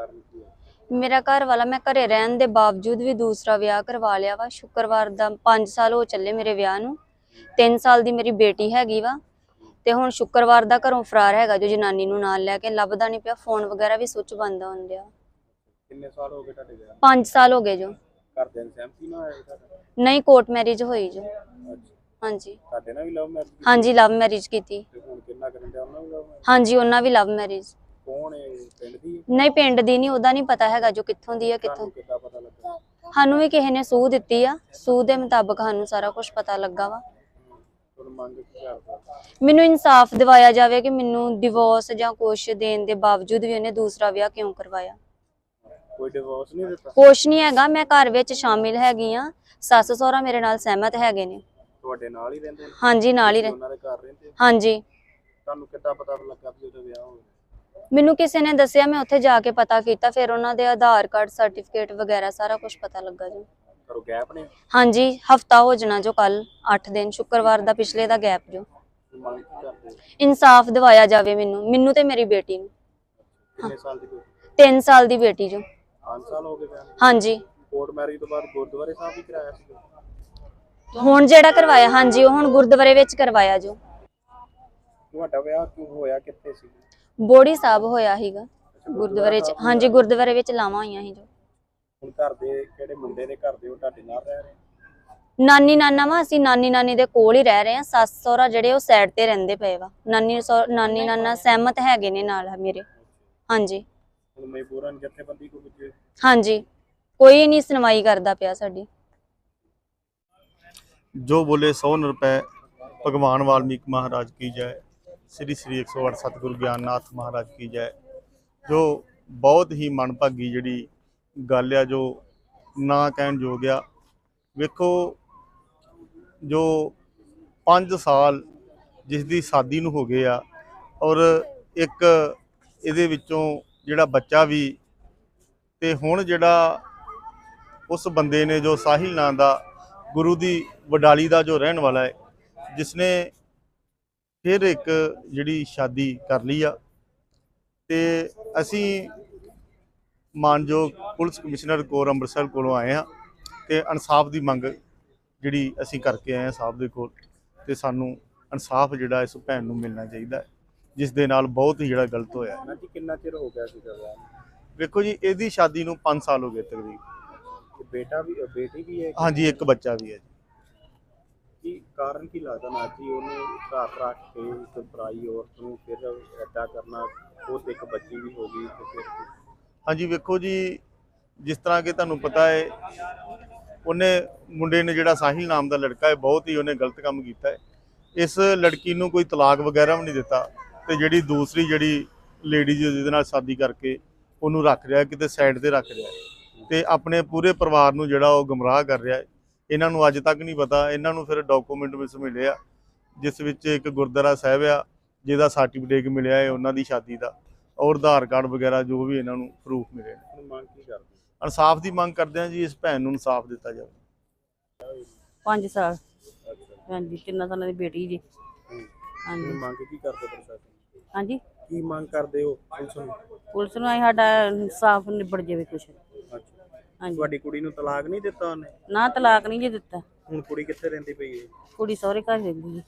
ਕਾਰਨ ਕੀ ਹੈ? ਮੇਰਾ ਘਰ ਵਾਲਾ ਮੈਂ ਘਰੇ ਰਹਿਣ ਦੇ ਬਾਵਜੂਦ ਵੀ ਦੂਸਰਾ ਵਿਆਹ ਕਰਵਾ ਲਿਆ ਵਾ। ਸ਼ੁੱਕਰਵਾਰ ਦਾ 5 ਸਾਲ ਹੋ ਚੱਲੇ ਮੇਰੇ ਵਿਆਹ ਨੂੰ। 3 ਸਾਲ ਦੀ ਮੇਰੀ ਬੇਟੀ ਹੈਗੀ ਵਾ। ਤੇ ਹੁਣ ਸ਼ੁੱਕਰਵਾਰ ਦਾ ਘਰੋਂ ਫਰਾਰ ਹੈਗਾ ਜੋ ਜਨਾਨੀ ਨੂੰ ਨਾਲ ਲੈ ਕੇ। ਲੱਭਦਾ ਨਹੀਂ ਪਿਆ ਫੋਨ ਵਗੈਰਾ ਵੀ ਸੁੱਚ ਬੰਦ ਆਉਣ ਡਿਆ। ਕਿੰਨੇ ਸਾਲ ਹੋ ਗਏ ਤੁਹਾਡੇ ਵਿਆਹ 5 ਸਾਲ ਹੋ ਗਏ ਜੋ। ਘਰਦਿਆਂ ਦੀ ਸਹਿਮਤੀ ਨਾਲ ਹੋਇਆ ਤੁਹਾਡਾ? ਨਹੀਂ ਕੋਰਟ ਮੈਰਿਜ ਹੋਈ ਜੋ। ਅੱਛਾ। ਹਾਂਜੀ। ਤੁਹਾਡੇ ਨਾਲ ਵੀ ਲਵ ਮੈਰਿਜ ਹਾਂਜੀ ਲਵ ਮੈਰਿਜ ਕੀਤੀ। ਤੇ ਹੁਣ ਕਿੰਨਾ ਕਰਨ ਡਿਆ ਉਹਨਾਂ ਵੀ ਲਵ ਮੈਰਿਜ ਹਾਂਜੀ ਉਹਨਾਂ ਵੀ ਲਵ ਮੈਰਿਜ ਕੌਣ ਹੈ ਪਿੰਡ ਦੀ ਹੈ? ਨਹੀਂ ਪਿੰਡ ਦੀ ਨਹੀਂ ਉਹਦਾ ਨਹੀਂ ਪਤਾ ਹੈਗਾ ਜੋ ਕਿੱਥੋਂ ਦੀ ਹੈ ਕਿੱਥੋਂ। ਤੁਹਾਨੂੰ ਕਿੱਦਾਂ ਪਤਾ ਲੱਗਾ? ਸਾਨੂੰ ਵੀ ਕਿਸੇ ਨੇ ਸੂਹ ਦਿੱਤੀ ਆ। ਸੂਹ ਦੇ ਮੁਤਾਬਕ ਸਾਨੂੰ ਸਾਰਾ ਕੁਝ ਪਤਾ ਲੱਗਾ ਵਾ। ਤੁਹਾਨੂੰ ਮੰਗ ਕੀ ਕਰਦਾ? ਮੈਨੂੰ ਇਨਸਾਫ ਦਿਵਾਇਆ ਜਾਵੇ ਕਿ ਮੈਨੂੰ ਡਿਵੋਰਸ ਜਾਂ ਕੁਛ ਦੇਣ ਦੇ ਬਾਵਜੂਦ ਵੀ ਉਹਨੇ ਦੂਸਰਾ ਵਿਆਹ ਕਿਉਂ ਕਰਵਾਇਆ। ਕੋਈ ਡਿਵੋਰਸ ਨਹੀਂ ਦਿੱਤਾ? ਕੁਛ ਨਹੀਂ ਹੈਗਾ ਮੈਂ ਘਰ ਵਿੱਚ ਸ਼ਾਮਿਲ ਹੈਗੀ ਆ। ਸੱਸ ਸਹੁਰਾ ਮੇਰੇ ਨਾਲ ਸਹਿਮਤ ਹੈਗੇ ਨੇ। ਤੁਹਾਡੇ ਨਾਲ ਹੀ ਰਹਿੰਦੇ ਨੇ? ਹਾਂਜੀ ਨਾਲ ਹੀ ਰਹਿ ਉਹਨਾਂ ਦੇ ਘਰ ਰਹਿੰਦੇ ਹਾਂਜੀ। ਤੁਹਾਨੂੰ ਕਿੱਦਾਂ ਪਤਾ ਲੱਗਾ ਵੀ ਉਹਦਾ ਵਿਆਹ ਹੋ ਗਿਆ ਮੈਨੂੰ ਕਿਸੇ ਨੇ ਦੱਸਿਆ ਮੈਂ ਉੱਥੇ ਜਾ ਕੇ ਪਤਾ ਕੀਤਾ ਫਿਰ ਉਹਨਾਂ ਦੇ ਆਧਾਰ ਕਾਰਡ ਸਰਟੀਫਿਕੇਟ ਵਗੈਰਾ ਸਾਰਾ ਕੁਝ ਪਤਾ ਲੱਗਾ ਜੀ। ਕਰੋ ਗੈਪ ਨੇ? ਹਾਂਜੀ ਹਫਤਾ ਹੋ ਜਾਣਾ ਜੋ ਕੱਲ 8 ਦਿਨ ਸ਼ੁੱਕਰਵਾਰ ਦਾ ਪਿਛਲੇ ਦਾ ਗੈਪ ਜੋ। ਇਨਸਾਫ ਦਿਵਾਇਆ ਜਾਵੇ ਮੈਨੂੰ ਮੈਨੂੰ ਤੇ ਮੇਰੀ ਬੇਟੀ ਨੂੰ। ਕਿੰਨੇ ਸਾਲ ਦੀ ਕੋਈ 3 ਸਾਲ ਦੀ ਬੇਟੀ ਜੋ। 5 ਸਾਲ ਹੋ ਗਏ ਵਿਆਹ ਨੂੰ। ਹਾਂਜੀ। ਕੋਰਟ ਮੈਰਿਜ ਤੋਂ ਬਾਅਦ ਗੁਰਦੁਆਰੇ ਸਾਹਿਬ ਵੀ ਕਰਾਇਆ ਸੀ? ਹੁਣ ਜਿਹੜਾ ਕਰਵਾਇਆ ਹਾਂਜੀ ਉਹ ਹੁਣ ਗੁਰਦੁਆਰੇ ਵਿੱਚ ਕਰਵਾਇਆ ਜੋ। ਤੁਹਾਡਾ ਵਿਆਹ ਕਿਉਂ ਹੋਇਆ ਕਿੱਥੇ ਸੀ? ਬੋੜੀ ਸਾਹਿਬ ਹੋਇਆ ਸੀਗਾ ਗੁਰਦੁਆਰੇ ਚ। ਹਾਂਜੀ ਗੁਰਦੁਆਰੇ ਵਿੱਚ ਲਾਵਾਂ ਹੋਈਆਂ ਸੀ ਜੋ। ਹੁਣ ਘਰ ਦੇ ਕਿਹੜੇ ਮੁੰਡੇ ਦੇ ਘਰ ਦੇ ਉਹ ਤੁਹਾਡੇ ਨਾਲ ਰਹਿ ਰਹੇ? ਨਾਨੀ ਨਾਨਾ ਵਾ ਅਸੀਂ ਨਾਨੀ ਨਾਨੀ ਦੇ ਕੋਲ ਹੀ ਰਹਿ ਰਹੇ ਆ ਸੱਸ ਸਹੁਰਾ ਜਿਹੜੇ ਉਹ ਸਾਈਡ ਤੇ ਰਹਿੰਦੇ ਪਏ ਵਾ। ਨਾਨੀ ਸਹੁ- ਨਾਨੀ ਨਾਨਾ ਸਹਿਮਤ ਹੈਗੇ ਨੇ ਨਾਲ ਮੇਰੇ। ਹਾਂਜੀ। ਹੁਣ ਮਜਬੂਰਨ ਜਥੇਬੰਦੀ ਕੋ ਵਿੱਚ ਹਾਂਜੀ। ਕੋਈ ਨਹੀਂ ਸੁਣਵਾਈ ਕਰਦਾ ਪਿਆ ਸਾਡੀ। ਜੋ ਬੋਲੇ 100 ਰੁਪਏ ਭਗਵਾਨ ਵਾਲਮੀਕ ਮਹਾਰਾਜ ਕੀ ਜੈ। ਸ੍ਰੀ ਸ੍ਰੀ 108 ਸਤਿਗੁਰੂ ਗਿਆਨਨਾਥ ਮਹਾਰਾਜ ਕੀ ਜੈ, ਜੋ ਬਹੁਤ ਹੀ ਮਨਭਾਗੀ ਜਿਹੜੀ ਗੱਲ ਆ, ਜੋ ਨਾ ਕਹਿਣ ਯੋਗ ਆ। ਵੇਖੋ, ਜੋ 5 ਸਾਲ ਜਿਸ ਦੀ ਸ਼ਾਦੀ ਨੂੰ ਹੋ ਗਏ ਆ, ਔਰ ਇੱਕ ਇਹਦੇ ਵਿੱਚੋਂ ਜਿਹੜਾ ਬੱਚਾ ਵੀ, ਤੇ ਹੁਣ ਜਿਹੜਾ ਉਸ ਬੰਦੇ ਨੇ ਜੋ ਸਾਹਿਲ ਨਾਂ ਦਾ ਗੁਰੂ ਦੀ ਵਡਾਲੀ ਦਾ ਜੋ ਰਹਿਣ ਵਾਲਾ ਹੈ ਜਿਸ ਨੇ ਫਿਰ ਇੱਕ ਜਿਹੜੀ ਸ਼ਾਦੀ ਕਰ ਲਈ ਆ। ਤੇ ਅਸੀਂ ਮਾਨਯੋਗ ਪੁਲਿਸ ਕਮਿਸ਼ਨਰ ਕੋਰ ਅੰਮ੍ਰਿਤਸਰ ਕੋਲੋਂ ਆਏ ਹਾਂ ਤੇ ਇਨਸਾਫ ਦੀ ਮੰਗ ਜਿਹੜੀ ਅਸੀਂ ਕਰਕੇ ਆਏ ਹਾਂ ਸਾਹਿਬ ਦੇ ਕੋਲ ਤੇ ਸਾਨੂੰ ਇਨਸਾਫ ਜਿਹੜਾ ਇਸ ਭੈਣ ਨੂੰ ਮਿਲਣਾ ਚਾਹੀਦਾ ਜਿਸ ਦੇ ਨਾਲ ਬਹੁਤ ਹੀ ਜਿਹੜਾ ਗਲਤ ਹੋਇਆ ਹੈ। ਜੀ ਕਿੰਨਾ ਚਿਰ ਹੋ ਗਿਆ ਸੀ ਵਿਆਹ ਨੂੰ? ਵੇਖੋ ਜੀ ਇਹਦੀ ਸ਼ਾਦੀ ਨੂੰ 5 ਸਾਲ ਹੋ ਗਏ ਤਕਰੀਬਨ। ਤੇ ਬੇਟਾ ਵੀ ਬੇਟੀ ਵੀ ਹੈ ਹਾਂਜੀ ਇੱਕ ਬੱਚਾ ਵੀ ਹੈ ਕਾਰਨ ਕੀ ਲੱਗਦਾ ਨਾ ਉਹਨੇ ਘਰ ਰੱਖ ਕੇ ਇੱਕ ਪਰਾਈ ਔਰਤ ਨੂੰ ਫਿਰ ਐਡਾ ਕਰਨਾ, ਉਹ ਇੱਕ ਬੱਚੀ ਵੀ ਹੋ ਗਈ ਤੇ ਫਿਰ ਹਾਂਜੀ, ਵੇਖੋ ਜੀ, ਜਿਸ ਤਰ੍ਹਾਂ ਕਿ ਤੁਹਾਨੂੰ ਪਤਾ ਹੈ, ਉਹਨੇ ਮੁੰਡੇ ਨੇ ਜਿਹੜਾ ਸਾਹਿਲ ਨਾਮ ਦਾ ਲੜਕਾ ਹੈ, ਬਹੁਤ ਹੀ ਉਹਨੇ ਗਲਤ ਕੰਮ ਕੀਤਾ ਹੈ। ਇਸ ਲੜਕੀ ਨੂੰ ਕੋਈ ਤਲਾਕ ਵਗੈਰਾ ਵੀ ਨਹੀਂ ਦਿੱਤਾ ਤੇ ਜਿਹੜੀ ਦੂਸਰੀ ਜਿਹੜੀ ਲੇਡੀ ਜਿਹਦੇ ਨਾਲ ਸ਼ਾਦੀ ਕਰਕੇ ਉਹਨੂੰ ਰੱਖ ਰਿਹਾ, ਕਿਤੇ ਸਾਈਡ ਤੇ ਰੱਖ ਰਿਹਾ ਹੈ ਤੇ ਆਪਣੇ ਪੂਰੇ ਪਰਿਵਾਰ ਨੂੰ ਜਿਹੜਾ ਉਹ ਗੁੰਮਰਾਹ ਕਰ ਰਿਹਾ ਹੈ। ਇਹਨਾਂ ਨੂੰ ਅੱਜ ਤੱਕ ਨਹੀਂ ਪਤਾ। ਇਹਨਾਂ ਨੂੰ ਫਿਰ ਡਾਕੂਮੈਂਟ ਵਿੱਚ ਮਿਲੇ ਆ ਜਿਸ ਵਿੱਚ ਇੱਕ ਗੁਰਦੁਆਰਾ ਸਾਹਿਬ ਆ ਜਿਹਦਾ ਸਰਟੀਫਿਕੇਟ ਮਿਲਿਆ ਹੈ ਉਹਨਾਂ ਦੀ ਸ਼ਾਦੀ ਦਾ ਔਰ ਆਧਾਰ ਕਾਰਡ ਵਗੈਰਾ ਜੋ ਵੀ ਇਹਨਾਂ ਨੂੰ ਪ੍ਰੂਫ ਮਿਲੇ ਨੇ। ਮੰਗ ਕੀ ਕਰਦੇ? ਇਨਸਾਫ ਦੀ ਮੰਗ ਕਰਦੇ ਹਾਂ ਜੀ ਇਸ ਭੈਣ ਨੂੰ ਇਨਸਾਫ ਦਿੱਤਾ ਜਾਵੇ। 5 ਸਾਲ। ਹਾਂਜੀ ਤਿੰਨਾਂ ਸਾਲਾਂ ਦੀ ਬੇਟੀ ਜੀ। ਹਾਂਜੀ। ਮੰਗ ਕੀ ਕਰਦੇ ਪ੍ਰਸ਼ਾਸਨ? ਹਾਂਜੀ। ਕੀ ਮੰਗ ਕਰਦੇ ਹੋ ਪੁਲਿਸ ਨੂੰ? ਪੁਲਿਸ ਨੂੰ ਸਾਡਾ ਇਨਸਾਫ ਨਿਬੜ ਜਾਵੇ ਕੁਛ। ਹਾਂਜੀ। ਤੁਹਾਡੀ ਕੁੜੀ ਨੂੰ ਤਲਾਕ ਨਹੀਂ ਦਿੱਤਾ ਉਹਨੇ? ਨਾ ਤਲਾਕ ਨਹੀਂ ਜੀ ਦਿੱਤਾ। ਹੁਣ ਕੁੜੀ ਕਿੱਥੇ ਰਹਿੰਦੀ ਪਈ ਹੈ? ਕੁੜੀ ਸਹੁਰੇ ਘਰ ਰਹਿੰਦੀ ਜੀ